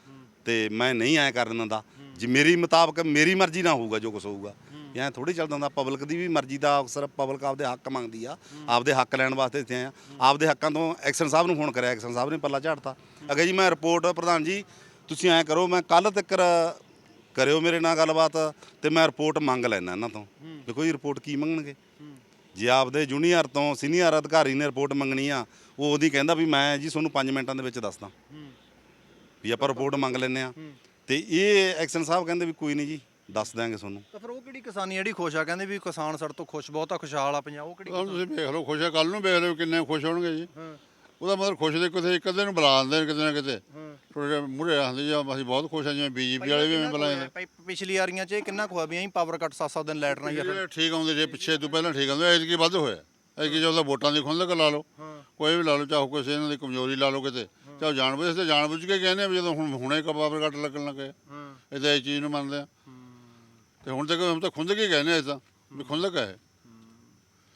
ਤੇ ਮੈਂ ਨਹੀਂ ਐ ਕਰਨ ਦਿੰਦਾ। ਜੇ ਮੇਰੀ ਮੁਤਾਬਕ, ਮੇਰੀ ਮਰਜ਼ੀ ਨਾ ਹੋਊਗਾ, ਜੋ ਕੁਝ ਹੋਊਗਾ। ਐ ਥੋੜੀ ਚੱਲਦਾ ਹੁੰਦਾ ਪਬਲਿਕ ਦੀ ਵੀ ਮਰਜ਼ੀ ਦਾ ਅਕਸਰ ਪਬਲਿਕ ਆਪਦੇ ਹੱਕ ਮੰਗਦੀ ਆ, ਆਪਦੇ ਹੱਕ ਲੈਣ ਵਾਸਤੇ ਇੱਥੇ ਆ। ਆਪਦੇ ਹੱਕਾਂ ਤੋਂ ਐਕਸ਼ਨ ਸਾਹਿਬ ਨੂੰ ਫੋਨ ਕਰਿਆ, ਐਕਸ਼ਨ ਸਾਹਿਬ ਨੇ ਪੱਲਾ ਝਾੜਤਾ। ਅਗੇ ਜੀ ਮੈਂ ਰਿਪੋਰਟ ਪ੍ਰਧਾਨ ਜੀ, ਤੁਸੀਂ ਐ ਕਰੋ, ਮੈਂ ਕੱਲ ਤੱਕ ਕਰਿਓ ਮੇਰੇ ਨਾਲ ਗੱਲਬਾਤ ਤੇ ਮੈਂ ਰਿਪੋਰਟ ਮੰਗ ਲੈਣਾ ਇਹਨਾਂ ਤੋਂ ਦੇਖੋ ਜੀ ਰਿਪੋਰਟ ਕੀ ਮੰਗਣਗੇ? ਜੇ ਆਪਦੇ ਜੂਨੀਅਰ ਤੋਂ ਸੀਨੀਅਰ ਅਧਿਕਾਰੀ ਨੇ ਰਿਪੋਰਟ ਮੰਗਣੀ ਆ, ਉਹ ਉਹਦੀ ਕਹਿੰਦਾ ਵੀ ਮੈਂ ਜੀ ਤੁਹਾਨੂੰ 5 ਮਿੰਟਾਂ ਦੇ ਵਿੱਚ ਦੱਸਦਾ। ਵੀ ਆਪਾਂ ਰਿਪੋਰਟ ਮੰਗ ਲੈਨੇ ਆ। ਤੇ ਇਹ ਐਕਸ਼ਨ ਸਾਹਿਬ ਕਹਿੰਦੇ ਵੀ ਕੋਈ ਨਹੀਂ ਜੀ ਦੱਸ ਦਿਆਂਗੇ ਤੁਹਾਨੂੰ। ਤਾਂ ਫਿਰ ਉਹ ਕਿਹੜੀ ਕਿਸਾਨੀ ਜਿਹੜੀ ਖੁਸ਼ ਆ? ਕਹਿੰਦੇ ਵੀ ਕਿਸਾਨ ਸਾਡੇ ਤੋਂ ਖੁਸ਼ ਬਹੁਤਾ ਖੁਸ਼ਹਾਲ ਆ ਪੰਜਾਬ ਉਹ ਕਿਹੜੀ ਹੁਣ ਤੁਸੀਂ ਵੇਖ ਲਓ ਖੁਸ਼ ਹੈ ਕੱਲ ਨੂੰ ਵੇਖ ਲਓ ਕਿੰਨੇ ਖੁਸ਼ ਹੋਣਗੇ ਜੀ। ਉਹਦਾ ਮਤਲਬ ਖੁਸ਼ ਦੇ ਕਿਤੇ ਇੱਕ ਅੱਧੇ ਨੂੰ ਬੁਲਾ ਦਿੰਦੇ ਨੇ ਕਿਤੇ ਨਾ ਕਿਤੇ। ਥੋੜੇ ਮੂਹਰੇ ਆਂਦੇ ਜੀ ਅਸੀਂ ਬਹੁਤ ਖੁਸ਼ ਹਾਂ ਜਿਵੇਂ ਬੀਜੇਪੀ ਵਾਲੇ ਵੀ ਐਵੇਂ ਬੁਲਾਏ ਨੇ। ਭਾਈ ਪਿਛਲੀ ਵਾਰੀਆਂ 'ਚ ਇਹ ਕਿੰਨਾ ਖੁਆ ਵੀ ਐਂ ਪਾਵਰ ਕੱਟ 7-7 ਦਿਨ ਆ ਫਿਰ। ਜਿਹੜੇ ਠੀਕ ਆਉਂਦੇ ਜੇ ਪਿੱਛੇ ਤੋਂ ਪਹਿਲਾਂ ਠੀਕ ਆਉਂਦੇ ਐਤਕੀ ਵੱਧ ਹੋਇਆ। ਐਤਕੀ ਜਦੋਂ ਵੋਟਾਂ ਦੀ ਖੁੰਦਕ ਲਾ ਲਓ ਕੋਈ ਵੀ ਲਾ ਲਓ ਚਾਹੇ ਕਿਸੇ ਇਹਨਾਂ ਦੀ ਕਮਜ਼ੋਰੀ ਲਾ ਲਓ ਕਿਤੇ ਚਾਹੇ ਜਾਣਬੁੱਝ ਤੇ ਜਾਣਬੁੱਝ ਕੇ ਕਹਿੰਦੇ ਆ ਵੀ ਜਦੋਂ ਹੁਣ ਹੁਣੇ ਕਬਾਬਰ ਕੱਟ ਲੱਗਣ ਲੱਗੇ ਇਹ ਤਾਂ ਇਹ ਚੀਜ਼ ਨੂੰ ਮੰਨਦੇ ਆ। ਤੇ ਹੁਣ ਤੱਕ ਹੁਣ ਤਾਂ ਖੁੰਦਕ ਹੀ ਕਹਿੰਦੇ ਆ ਇਹ ਤਾਂ ਵੀ ਖੁੰਦਕ ਹੈ।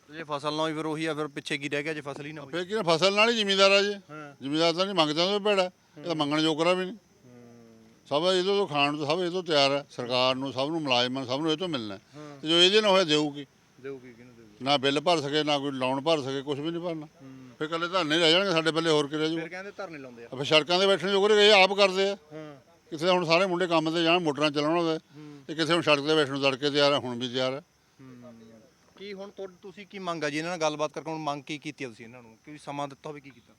ਜੇ ਫਸਲ ਨਾ ਹੋਈ ਫਿਰ ਉਹੀ ਆ ਫਿਰ ਪਿੱਛੇ ਕੀ ਰਹਿ ਗਿਆ ਜੇ ਫਸਲ ਹੀ ਨਾ ਹੋਈ? ਫੇਰ ਕੀ ਨਾ ਫਸਲ ਨਾਲ ਹੀ ਜ਼ਿਮੀਦਾਰ ਆ ਜੀ। ਜ਼ਿਮੀਦਾਰ ਤਾਂ ਨਹੀਂ ਮੰਗਦਾ ਤਾਂ ਭੇੜਾ ਇਹ ਤਾਂ ਮੰਗਣ ਜੋਗਰਾ ਵੀ ਨਹੀਂ। ਸਭ ਇਹਦੇ ਤੋਂ ਖਾਣ ਤੋਂ ਸਭ ਇਹ ਤੋਂ ਤਿਆਰ ਹੈ। ਸਰਕਾਰ ਨੂੰ ਸਭ ਨੂੰ ਮੁਲਾਜ਼ਮਾਂ ਨੂੰ, ਸਭ ਨੂੰ ਇਹ ਤੋਂ ਮਿਲਣਾ ਹੈ। ਤੇ ਜੋ ਇਹਦੇ ਨਾਲ ਹੋਇਆ ਦੇਊਗੀ। ਦੇਊਗੀ ਕਿਹਨੂੰ ਦੇਊਗੀ? ਨਾ ਬਿੱਲ ਭਰ ਸਕੇ ਨਾ ਕੋਈ ਲੋਨ ਭਰ ਸਕੇ ਕੁਝ ਵੀ ਨਹੀਂ ਭਰਨਾ। ਫੇਰ ਕੱਲੇ ਧਰਨੇ ਰਹਿ ਜਾਣਗੇ ਸਾਡੇ ਪੱਲੇ ਹੋਰ ਕੀ ਰਹਿ ਫਿਰ ਕਹਿੰਦੇ ਧਰਨੇ ਲਾਉਂਦੇ ਆ। ਫੇਰ ਸੜਕਾਂ ਤੇ ਬੈਠਣ ਜੋਗਰੇ ਗਏ ਆਪ ਕਰਦੇ ਆ। ਕਿਥੇ ਹੁਣ ਸਾਰੇ ਮੁੰਡੇ ਕੰਮ ਤੇ ਜਾਣ ਮੋਟਰਾਂ ਚਲਾਉਣ ਉਹਦੇ ਤੇ ਕਿਸੇ ਹੁਣ ਸੜਕ ਤੇ ਬੈਠਣ ਨੂੰ ਤੜਕੇ ਤਿਆਰ ਆ ਹੁਣ ਵੀ ਤਿਆਰ ਆ। ਕੀ ਹੁਣ ਤੁਹਾਡੀ ਤੁਸੀਂ ਕੀ ਮੰਗ ਆ ਜੀ? ਇਹਨਾਂ ਨਾਲ ਗੱਲਬਾਤ ਕਰਕੇ ਹੁਣ ਮੰਗ ਕੀ ਕੀਤੀ ਆ ਤੁਸੀਂ ਇਹਨਾਂ ਨੂੰ? ਕਿ ਸਮਾਂ ਦਿੱਤਾ ਹੋਵੇ ਕੀ ਕੀਤਾ?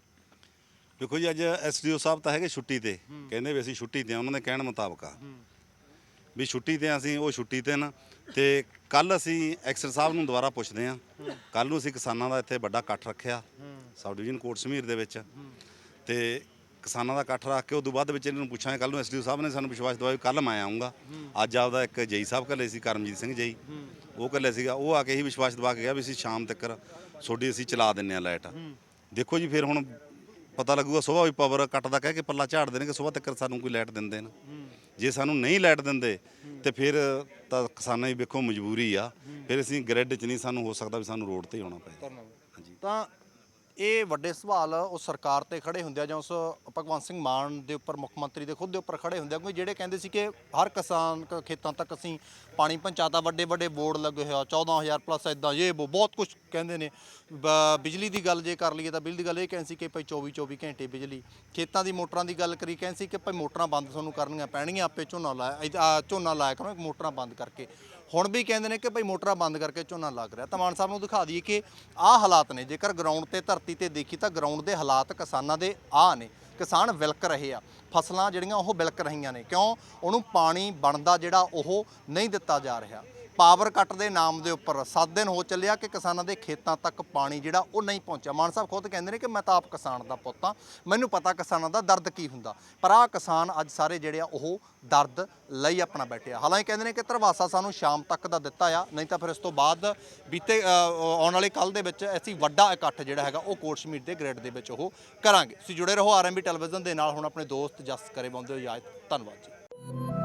ਦੇਖੋ ਜੀ ਅੱਜ ਐਸਡੀਓ ਸਾਹਿਬ ਤਾਂ ਹੈਗੇ ਛੁੱਟੀ ਤੇ। ਕਹਿੰਦੇ ਵੀ ਅਸੀਂ ਛੁੱਟੀ ਤੇ ਆ ਉਹਨਾਂ ਦੇ ਕਹਿਣ ਮੁਤਾਬਕ ਆ। ਵੀ ਛੁੱਟੀ ਤੇ ਆ ਅਸੀਂ ਉਹ ਛੁੱਟੀ ਤੇ ਨਾ। ਤੇ ਕੱਲ ਅਸੀਂ ਐਕਸਰ ਸਾਹਿਬ ਨੂੰ ਦੁਬਾਰਾ ਪੁੱਛਦੇ ਆ ਕੱਲ ਨੂੰ ਅਸੀਂ ਕਿਸਾਨਾਂ ਦਾ ਇੱਥੇ ਵੱਡਾ ਇਕੱਠ ਰੱਖਿਆ। ਸਬ ਡਿਵੀਜ਼ਨ ਕੋਟ ਸਮੀਰ ਦੇ ਵਿੱਚ। ਤੇ ਕਿਸਾਨਾਂ ਦਾ ਇਕੱਠ ਰੱਖ ਕੇ ਉਦੋਂ ਬਾਅਦ ਵਿੱਚ ਇਹਨਾਂ ਨੂੰ ਪੁੱਛਾਂਗੇ ਕੱਲ ਨੂੰ ਐਸਡੀਓ ਸਾਹਿਬ ਨੇ ਸਾਨੂੰ ਵਿਸ਼ਵਾਸ ਦਿਵਾਇਆ ਕੱਲ ਮੈਂ ਆਉਂਗਾ ਅੱਜ ਆਪਦਾ ਇੱਕ ਜਈ ਸਾਹਿਬ ਕੱਲੇ ਸੀ ਕਰਮਜੀਤ ਸਿੰਘ ਜਈ। ਉਹ ਕੱਲੇ ਸੀਗਾ ਉਹ ਆ ਕੇ ਹੀ ਵਿਸ਼ਵਾਸ ਦਿਵਾ ਕੇ ਗਿਆ ਵੀ ਅਸੀਂ ਸ਼ਾਮ ਤੱਕ ਤੁਹਾਡੀ ਅਸੀਂ ਚਲਾ ਦਿੰਨੇ ਆ ਲਾਈਟ। ਦੇਖੋ ਜੀ ਫਿਰ ਹੁਣ ਪਤਾ ਲੱਗੂਗਾ ਸੁਬਾਹ ਵੀ ਪਾਵਰ ਕੱਟਦਾ ਕਹਿ ਕੇ ਪੱਲਾ ਝਾੜ ਦੇਣਗੇ ਸੁਬਾਹ ਤੱਕ ਸਾਨੂੰ ਕੋਈ ਲਾਈਟ ਦਿੰਦੇ ਨਾ। ਜੇ ਸਾਨੂੰ ਨਹੀਂ ਲਾਈਟ ਦਿੰਦੇ ਤੇ ਫਿਰ ਤਾਂ ਕਿਸਾਨਾਂ ਦੀ ਵੇਖੋ ਮਜਬੂਰੀ ਆ। ਫਿਰ ਅਸੀਂ ਗ੍ਰਿਡ 'ਚ ਨਹੀਂ ਸਾਨੂੰ ਹੋ ਸਕਦਾ ਵੀ ਸਾਨੂੰ ਰੋਡ ਤੇ ਹੀ ਆਉਣਾ ਪਏ। ਹਾਂਜੀ। ਤਾਂ ਇਹ ਵੱਡੇ ਸਵਾਲ ਉਸ ਸਰਕਾਰ ਤੇ ਖੜੇ ਹੁੰਦੇ ਆ ਜਾਂ ਉਸ ਭਗਵੰਤ ਸਿੰਘ ਮਾਨ ਦੇ ਉੱਪਰ ਮੁੱਖ ਮੰਤਰੀ ਦੇ ਖੁਦ ਦੇ ਉੱਪਰ ਖੜੇ ਹੁੰਦੇ ਆ? ਕਿਉਂਕਿ ਜਿਹੜੇ ਕਹਿੰਦੇ ਸੀ ਕਿ ਹਰ ਕਿਸਾਨ ਕ- ਖੇਤਾਂ ਤੱਕ ਅਸੀਂ ਪਾਣੀ ਪਹੁੰਚਾਤਾ ਵੱਡੇ ਵੱਡੇ ਬੋਰਡ ਲੱਗੇ ਹੋਇਆ 14000 ਪਲੱਸ ਇਦਾਂ ਇਹ ਵੋ ਬਹੁਤ ਕੁਝ ਕਹਿੰਦੇ ਨੇ। ਬ- ਬਿਜਲੀ ਦੀ ਗੱਲ ਜੇ ਕਰ ਲਈਏ ਤਾਂ ਬਿਜਲੀ ਦੀ ਗੱਲ ਇਹ ਕਹਿੰਦੇ ਸੀ ਕਿ ਭਾਈ 24 24 ਘੰਟੇ ਬਿਜਲੀ। ਖੇਤਾਂ ਦੀ ਮੋਟਰਾਂ ਦੀ ਗੱਲ ਕਰੀ ਕਹਿੰਦੇ ਸੀ ਕਿ ਭਾਈ ਮੋਟਰਾਂ ਬੰਦ ਤੁਹਾਨੂੰ ਕਰਨੀਆਂ ਪੈਣਗੀਆਂ ਆਪੇ ਝੋਨਾ ਲਾਇਆ ਇਹ- ਆ, ਝੋਨਾ ਲਾਇਆ ਕਰੋ ਮੋਟਰਾਂ ਬੰਦ ਕਰਕੇ। ਹੁਣ ਵੀ ਕਹਿੰਦੇ ਨੇ ਕਿ ਭਾਈ ਮੋਟਰਾਂ ਬੰਦ ਕਰਕੇ ਝੋਨਾ ਲੱਗ ਰਿਹਾ। ਤਾਂ ਮਾਨ ਸਾਹਿਬ ਨੂੰ ਦਿਖਾ ਦਈਏ ਕਿ ਆਹ ਹਾਲਾਤ ਨੇ, ਜੇਕਰ ਗਰਾਊਂਡ ਤੇ ਧਰਤੀ ਤੇ ਦੇਖੀ ਤਾਂ ਗਰਾਊਂਡ ਦੇ ਹਾਲਾਤ ਕਿਸਾਨਾਂ ਦੇ ਆ ਨੇ। ਕਿਸਾਨ ਵਿਲਕ ਰਹੇ ਆ। ਫਸਲਾਂ ਜਿਹੜੀਆਂ ਉਹ ਵਿਲਕ ਰਹੀਆਂ ਨੇ। ਕਿਉਂ? ਉਹਨੂੰ ਪਾਣੀ ਬਣਦਾ ਜਿਹੜਾ ਉਹ ਨਹੀਂ ਦਿੱਤਾ ਜਾ ਰਿਹਾ। ਪਾਵਰ ਕੱਟ ਦੇ ਨਾਮ ਦੇ ਉੱਪਰ 7 ਦਿਨ ਹੋ ਚੱਲਿਆ ਕਿ ਕਿਸਾਨਾਂ ਦੇ ਖੇਤਾਂ ਤੱਕ ਪਾਣੀ ਜਿਹੜਾ ਉਹ ਨਹੀਂ ਪਹੁੰਚਿਆ। ਮਾਨ ਸਾਹਿਬ ਖੁਦ ਕਹਿੰਦੇ ਨੇ ਕਿ ਮੈਂ ਤਾਂ ਆਪ ਕਿਸਾਨ ਦਾ ਪੁੱਤ ਹਾਂ। ਮੈਨੂੰ ਪਤਾ ਕਿਸਾਨਾਂ ਦਾ ਦਰਦ ਕੀ ਹੁੰਦਾ। ਪਰ ਆਹ ਕਿਸਾਨ ਅੱਜ ਸਾਰੇ ਜਿਹੜੇ ਆ ਉਹ ਦਰਦ ਲਈ ਆਪਣਾ ਬੈਠੇ ਆ। ਹਾਲਾਂਕਿ ਕਹਿੰਦੇ ਨੇ ਕਿ ਧਰਵਾਸਾ ਸਾਨੂੰ ਸ਼ਾਮ ਤੱਕ ਦਾ ਦਿੱਤਾ ਆ, ਨਹੀਂ ਤਾਂ ਫਿਰ ਇਸ ਤੋਂ ਬਾਅਦ ਬੀਤੇ ਆਉਣ ਵਾਲੇ ਕੱਲ ਦੇ ਵਿੱਚ ਅਸੀਂ ਵੱਡਾ ਇਕੱਠ ਜਿਹੜਾ ਹੈਗਾ ਉਹ ਕੋਟ ਸ਼ਮੀਰ ਦੇ ਗ੍ਰਿਡ ਦੇ ਵਿੱਚ ਉਹ ਕਰਾਂਗੇ। ਤੁਸੀਂ ਜੁੜੇ ਰਹੋ ਆਰਐਮਬੀ ਟੈਲੀਵਿਜ਼ਨ ਦੇ ਨਾਲ। ਹੁਣ ਆਪਣੇ ਦੋਸਤ ਜਸ ਕਰੇ ਬੰਦੇ ਹੋ ਇਜਾਜ਼ਤ ਧੰਨਵਾਦ ਜੀ।